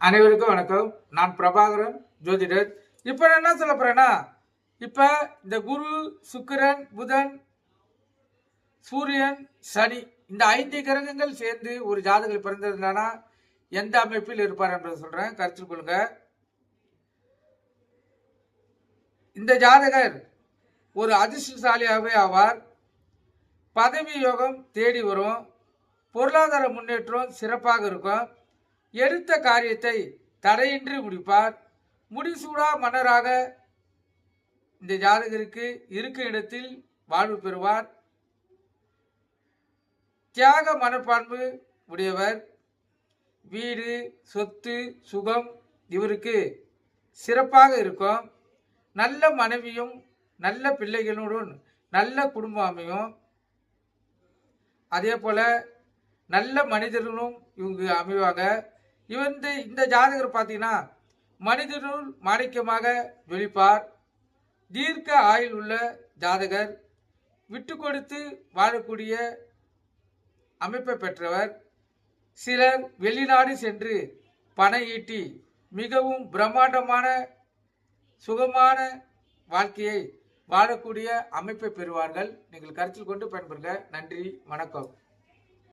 அனைவருக்கும் வணக்கம். நான் பிரபாகரன் ஜோதிடர். இப்போ நான் என்ன சொல்ல போறேன்னா இப்போ இந்த குரு சுக்கிரன் புதன் சூரியன் சனி இந்த ஐந்து கிரகங்கள் சேர்ந்து ஒரு ஜாதகம் பிறந்ததுனா எந்த அமைப்பில் இருப்பார் என்பதை சொல்றேன். கருத்தில் கொள்ளுங்க. இந்த ஜாதகர் ஒரு அதிர்ஷ்டசாலியாகவே ஆவார். பதவி யோகம் தேடி வரும். பொருளாதார முன்னேற்றம் சிறப்பாக இருக்கும். எடுத்த காரியத்தை தடையின்றி முடிப்பார். முடிசூடா மன்னராக இந்த ஜாதகருக்கு இருக்கும் இடத்தில் வாழ்வு பெறுவார். தியாக மனப்பான்பு உடையவர். வீடு சொத்து சுகம் இவருக்கு சிறப்பாக இருக்கும். நல்ல மனைவியும் நல்ல பிள்ளைகளுடன் நல்ல குடும்பம் அமையும் அதே போல நல்ல மனிதர்களும் இவங்க அமைவாங்க. இவந்து இந்த ஜாதகர் பார்த்தீங்கன்னா மனிதனுள் மாணிக்கமாக வெளிப்பார். தீர்க்க ஆயுள் உள்ள ஜாதகர் விட்டு கொடுத்து வாழக்கூடிய அமைப்பை பெற்றவர். சிலர் வெளிநாடு சென்று பண ஈட்டி மிகவும் பிரம்மாண்டமான சுகமான வாழ்க்கையை வாழக்கூடிய அமைப்பை பெறுவார்கள். நீங்கள் கருத்தில் கொண்டு பயன்பெறுங்க. நன்றி வணக்கம்.